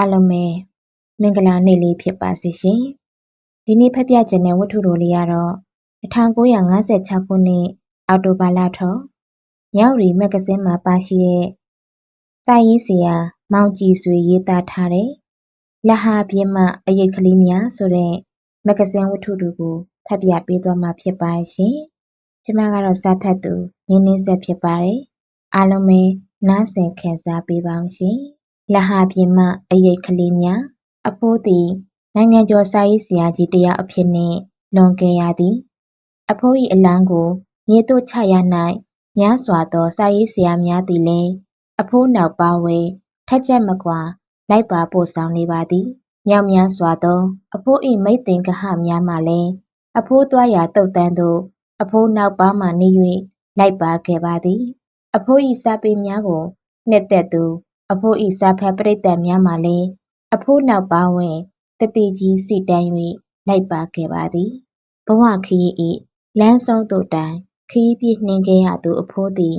အားလုံးပဲမင်္ဂလာနေ့လေးဖြစ်ပါစေရှင်။ဒီနေ့ဖတ်ပြခြင်းတဲ့ဝတ္ထုတော်လေးကတော့1956ခုနှစ်အောက်တိုဘာလထုတ်ညောင်ရီမဂ္ဂဇင်းမှာပါရှိတဲ့စာရေးဆရာမောင်ကြည်ဆွေရေးသားထားတဲ့လက်ဟာပြင်းမှအရေးကလေးများဆိုတဲ့မဂ္ဂဇင်းဝတ္ထုတူကိုဖတ်ပြပေးသွားမှာဖြစ်ပါရှင်။ကျမကတော့စာဖတ်သူနင်းနှင်းဆက်ဖြစ်ပါတယ်။အားလုံးပဲနားဆင်ခံစားပေးပါအောင်ရှင်။ လဟာပြင်မှ အရိပ်ကလေးများ အဖိုးသည် နိုင်ငံကျော်စာရေးဆရာကြီးတစ်ယောက်အဖြစ်နှင့် လွန်ကဲရသည်။အဖိုး၏အလောင်းကို မြေသို့ချရာ၌များစွာသော စာရေးဆရာများသည်လည်း အဖိုးနောက်ပါးဝဲထပ်ကြပ်မကွာ လိုက်ပါပို့ဆောင်နေပါသည်။မြောက်များစွာသော အဖိုး၏မိတ်သင်္ဂဟများမှလည်း အဖိုးသွားရာ သုတ်တန်းသို့ အဖိုးနောက်ပါးမှနေ၍လိုက်ပါခဲ့ပါသည်။အဖိုး၏စာပေများကို နှစ်သက်သူ အဖိုး၏စာဖတ်ပရိသတ်များမှာလည်းအဖိုးနောက်ပါးဝင်တသီကြီးစီတန်း၍လိုက်ပါခဲ့ပါသည်။ဘဝခရီး၏လမ်းဆုံးသို့တိုင်ခရီးပြေးနှင်ခဲ့ရသူအဖိုးသည်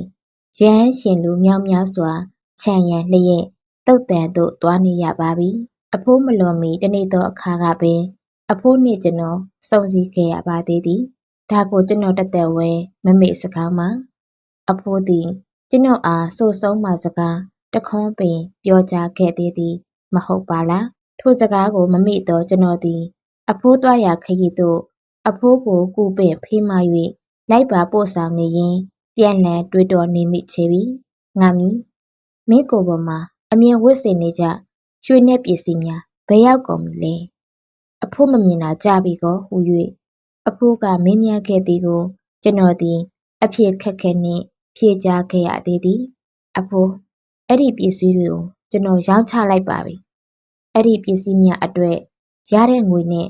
ရဟန်းရှင်လူမြောက်များစွာခြံရံလျက်သုဿန်သို့သွားနေရပါပြီ။အဖိုးမလွန်မီတနေ့သောအခါကပင်အဖိုးနှင့်ကျွန်တော်စုံစည်းခဲ့ရပါသေးသည်။ဒါကိုကျွန်တော်တသက်ဝဲမမေ့စကောင်းပါ။အဖိုးသည်ကျွန်တော်အားဆိုဆုံးမစကား တခွန်းပင် ပြောကြားခဲ့သေးသည် မဟုတ်ပါလား။ထိုစကားကို မမေ့သော ကျွန်တော်သည် အဖိုးသွားရာခရီးသို့ အဖိုးကို ကူးပင့်ဖေးမ၍လိုက်ပါပို့ဆောင်နေရင်း ပြန်လည်တွေးတောနေမိချေပြီ။ငါမည် မင်းကိုယ်ပေါ်မှာ အမြဲဝတ်ဆင်နေကျ ရွှေနဲ့ပစ္စည်းများ ဘယ်ရောက်ကုန်ပြီလဲ။အဖိုးမမြင်တာကြာပြီကောဟူ၍အဖိုးက မေးမြန်းခဲ့သည်ကို ကျွန်တော်သည် အဖြေခက်ခဲနှင့် ဖြေကြားခဲ့ရသေးသည်။အဖိုး အဲ့ဒီပစ္စည်းတွေကိုကျွန်တော်ရောင်းချလိုက်ပါပြီ။အဲ့ဒီပစ္စည်းများအတွက်ရတဲ့ငွေနဲ့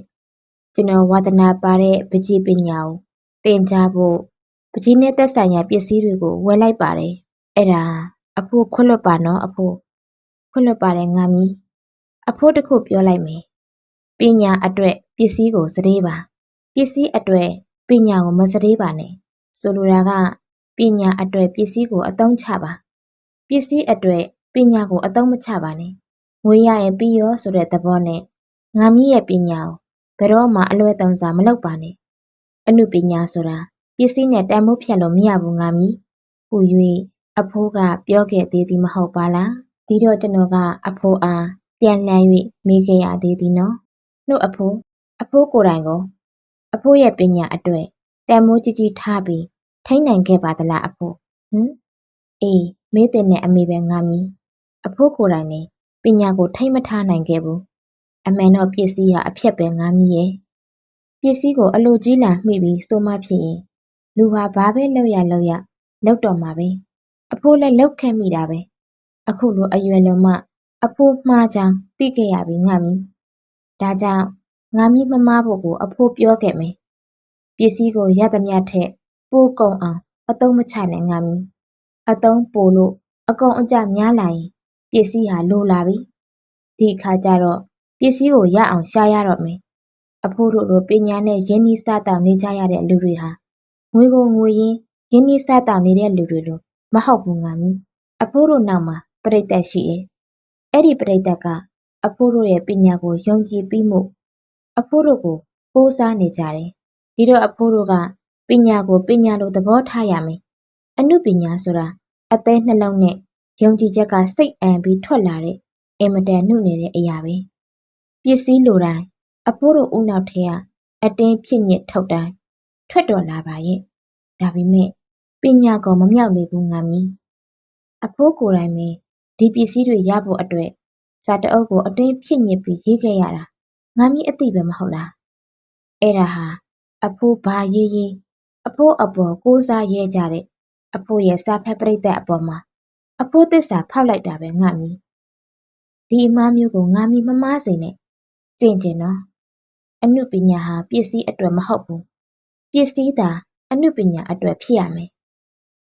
ကျွန်တော်ဝါသနာပါတဲ့ပန်းချီပညာကိုသင်ကြားဖို့ပန်းချီနဲ့သက်ဆိုင်ရာပစ္စည်းတွေကိုဝယ်လိုက်ပါတယ်။အဲ့ဒါအဖိုးခွင့်လွှတ်ပါနော်အဖိုး။ခွင့်လွှတ်ပါတယ်ငါ့မီ။အဖိုးတခုပြောလိုက်မယ်။ပညာအတွက်ပစ္စည်းကိုစတေးပါ။ပစ္စည်းအတွက်ပညာကိုမစတေးပါနဲ့။ဆိုလိုတာကပညာအတွက်ပစ္စည်းကိုအသုံးချပါ ပစ္စည်းအတွက်ပညာကိုအသုံးမချပါနဲ့။ငွေရရင်ပြီးရောဆိုတဲ့သဘောနဲ့ငါမည်ရဲ့ပညာကိုဘယ်တော့မှအလွဲသုံးစားမလုပ်ပါနဲ့။အနုပညာဆိုတာပစ္စည်းနဲ့တန်ဖိုးဖြတ်လို့မရဘူးငါမည်။ဟူ၍အဖိုးကပြောခဲ့သေးသည်မဟုတ်ပါလား။ဒီတော့ကျွန်တော်ကအဖိုးအားပြန်လှန်၍မေးခဲ့ရသေးသည်နော်။နှုတ်အဖိုးအဖိုးကိုယ်တိုင်ကိုအဖိုးရဲ့ပညာအတွက်တန်ဖိုးကြီးကြီးထားပြီးထိန်းနိုင်ခဲ့ပါသလားအဖိုး။ဟမ်အေး မေးသင့်တဲ့အမေပဲငါမည်။အဖိုးကိုယ်တိုင်လည်းပညာကိုထိန်းမထားနိုင်ခဲ့ဘူး။အမှန်တော့ပစ္စည်းဟာအဖျက်ပဲငါမည်ရဲ့။ပစ္စည်းကိုအလိုကြီးလာမိပြီးဆိုမှဖြစ်ရင်လူဟာဘာပဲလုပ်ရလုပ်ရလုပ်တော့မှာပဲ။အဖိုးလည်းလုပ်ခဲ့မိတာပဲ။အခုလိုအရွယ်လွန်မှအဖိုးမှားကြောင်းသိခဲ့ရပြီငါမည်။ဒါကြောင့်ငါမည်မမှားဖို့ကိုအဖိုးပြောခဲ့မယ်။ပစ္စည်းကိုရသမျှထက်ပိုကုန်အောင်အသုံးမချနဲ့ငါမည်။ အသုံးပိုလို့ အကုန်အကျများလာရင် ပစ္စည်းဟာ လိုလာပြီ။ဒီအခါကျတော့ ပစ္စည်းကိုရအောင် ရှာရတော့မယ်။အဖိုးတို့လို ပညာနဲ့ ရင်းနှီးစားသောက်နေကြရတဲ့လူတွေဟာ ငွေကိုငွေရင်း ရင်းနှီးစားသောက်နေတဲ့လူတွေလို မဟုတ်ဘူးငါမည်။အဖိုးတို့နောက်မှာ ပရိသတ်ရှိတယ်။အဲ့ဒီပရိသတ်က အဖိုးတို့ရဲ့ပညာကို ယုံကြည်ပြီးမို့ အဖိုးတို့ကို ကိုးစားနေကြတယ်။ဒီတော့ အဖိုးတို့က ပညာကို ပညာလို သဘောထားရမယ်။အနုပညာဆိုတာ အသည်းနှလုံးနဲ့ ယုံကြည်ချက်က စိတ်အန်ပြီးထွက်လာတဲ့ အင်မတန်နုနယ်တဲ့အရာပဲ။ပစ္စည်းလိုတိုင်း အဖိုးတို့ဦးနှောက်ထဲက အတင်းဖြစ်ညစ်ထုတ်တိုင်း ထွက်တော်လာပါရဲ့။ဒါပေမဲ့ ပညာကောမမြောက်လေဘူးငါမည်။အဖိုးကိုယ်တိုင်ပဲ ဒီပစ္စည်းတွေရဖို့အတွက် စာတအုပ်ကို အတင်းဖြစ်ညစ်ပြီး ရေးခဲ့ရတာ ငါမည်အသိပဲ မဟုတ်လား။အဲ့ဒါဟာ အဖိုးဘာရေးရေး အဖိုးအပေါ် ကိုးစားရဲကြတဲ့ အဖိုးရဲ့စာဖတ်ပရိသတ်အပေါ်မှာအဖိုးသစ္စာဖောက်လိုက်တာပဲငါမည်ဒီအမားမျိုးကိုငါမည်မမားစေနဲ့ကျင့်ကျင်နော်အနုပညာဟာပစ္စည်းအတွက်မဟုတ်ဘူးပစ္စည်းသာအနုပညာအတွက်ဖြစ်ရမယ်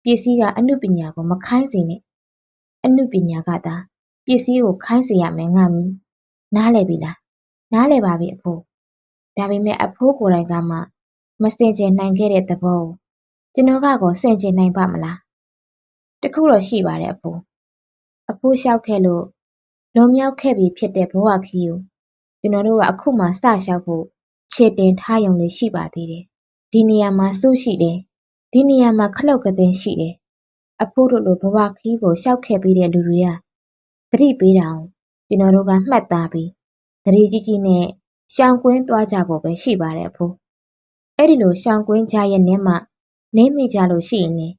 ပစ္စည်းကအနုပညာကိုမခိုင်းစေနဲ့အနုပညာကသာပစ္စည်းကိုခိုင်းစေရမယ်ငါမည်နားလည်ပြီလားနားလည်ပါပြီအဖိုးဒါပေမဲ့အဖိုးကိုယ်တိုင်ကမှမစင်ကြယ်နိုင်ခဲ့တဲ့သဘောကို ကျွန်တော်ကကောစင်ကြယ်နိုင်ပါမလားတခုတော့ရှိပါတယ်အဖိုးအဖိုးလျှောက်ခဲ့လို့လွန်မြောက်ခဲ့ပြီဖြစ်တဲ့ဘဝခရီးကိုကျွန်တော်တို့ကအခုမှစလျှောက်ဖို့ခြေတင်ထားရုံလေးရှိပါသေးတယ်။ဒီနေရာမှာစိုးရှိတယ်။ဒီနေရာမှာခလုတ်ကသိန်းရှိတယ်။အဖိုးတို့လိုဘဝခရီးကိုလျှောက်ခဲ့ပြီးတဲ့လူတွေကသတိပေးတာကိုကျွန်တော်တို့ကမှတ်သားပြီးသတိကြီးကြီးနဲ့ရှောင်ကွင်းသွားကြဖို့ပဲရှိပါတယ်အဖိုး။အဲ့ဒီလိုရှောင်ကွင်းကြရဲ့နဲ့မှ နင်းမိကြလို့ရှိရင်လည်း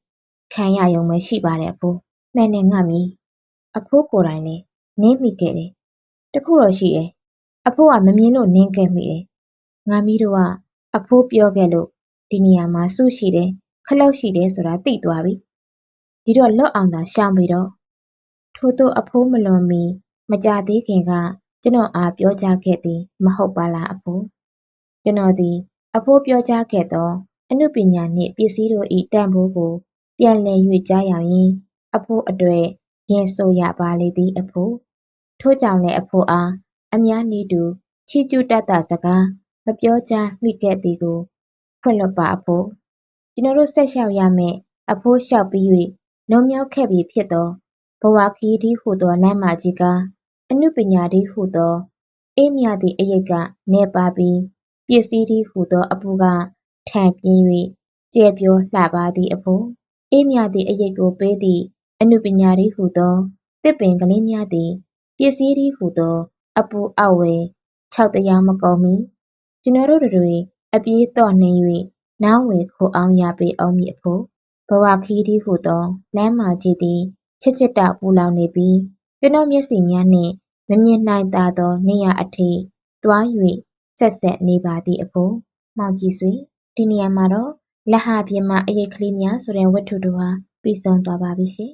ခံရရုံပဲရှိပါတယ်အဖိုး။မှန်တယ်ငါမီ။အဖိုးကိုယ်တိုင်လည်းနင်းမိခဲ့တယ်။တခုတော့ရှိတယ်။အဖိုးကမမြင်လို့နင်းခဲ့မိတယ်။ငါမီးတို့ကအဖိုးပြောခဲ့လို့ဒီနေရာမှာစုရှိတယ်ခလုတ်ရှိတယ်ဆိုတာသိသွားပြီ။ဒီတော့လွတ်အောင်သာရှောင်ပြီတော့။ထို့သို့အဖိုးမလွန်မီမကြာသေးခင်ကကျွန်တော်အားပြောကြားခဲ့သည် မဟုတ်ပါလားအဖိုး။ကျွန်တော်သည် အဖိုးပြောကြားခဲ့သော အနုပညာနှင့်ပစ္စည်းတို့၏တန်ဖိုးကို ပြန်လည်၍ကြားရရင်းအဖိုးအတွက်ရင်ဆိုရပါလေသည်အဖိုး။ထို့ကြောင့်လည်းအဖိုးအားအများနည်းတူချီးကျူးတတ်သစကားမပြောကြားမိခဲ့သည်ကိုခွင့်လွှတ်ပါအဖိုး။ကျွန်တော်တို့ဆက်လျှောက်ရမယ့်အဖိုးလျှောက်ပြီး၍လွန်မြောက်ခဲ့ပြီဖြစ်သောဘဝခရီးတည်းဟူသောလမ်းမကြီးကားအနုပညာတည်းဟူသောအေးမြသည့်အရိပ်ကနည်းပါးပြီးပစ္စည်းတည်းဟူသောအပူက ထန်ပြင်း၍ကျယ်ပြောလှပါသည်အဖိုး။အေးမြသည့်အရိပ်ကိုပေးသည့် အနုပညာတည်းဟူသော သစ်ပင်ကလေးများသည် ပစ္စည်းတည်းဟူသော အပူအောက်ဝယ် ခြောက်တရားမကုန်မီကျွန်တော်တို့တွေ အပြေးသော့နှင်း၍နားဝင်ခိုအောင်ရပေအောင်မည်အဖိုး။ဘဝခရီးတည်းဟူသော လမ်းမကြီးသည် ချစ်ချစ်တပူလောင်နေပြီး ကျွန်တော်မျက်စိများနှင့် မမြင်နိုင်သာသော နေရာအထိ သွား၍ဆက်ဆက်နေပါသည်အဖိုး။မောင်ကြည်ဆွေ ဒီနေရာမှာတော့လက်ဟာပြင်မအရိပ်ကလေးများ ဆိုတဲ့ ဝတ္ထုတို့ဟာ ပြီးဆုံးသွားပါပြီရှင်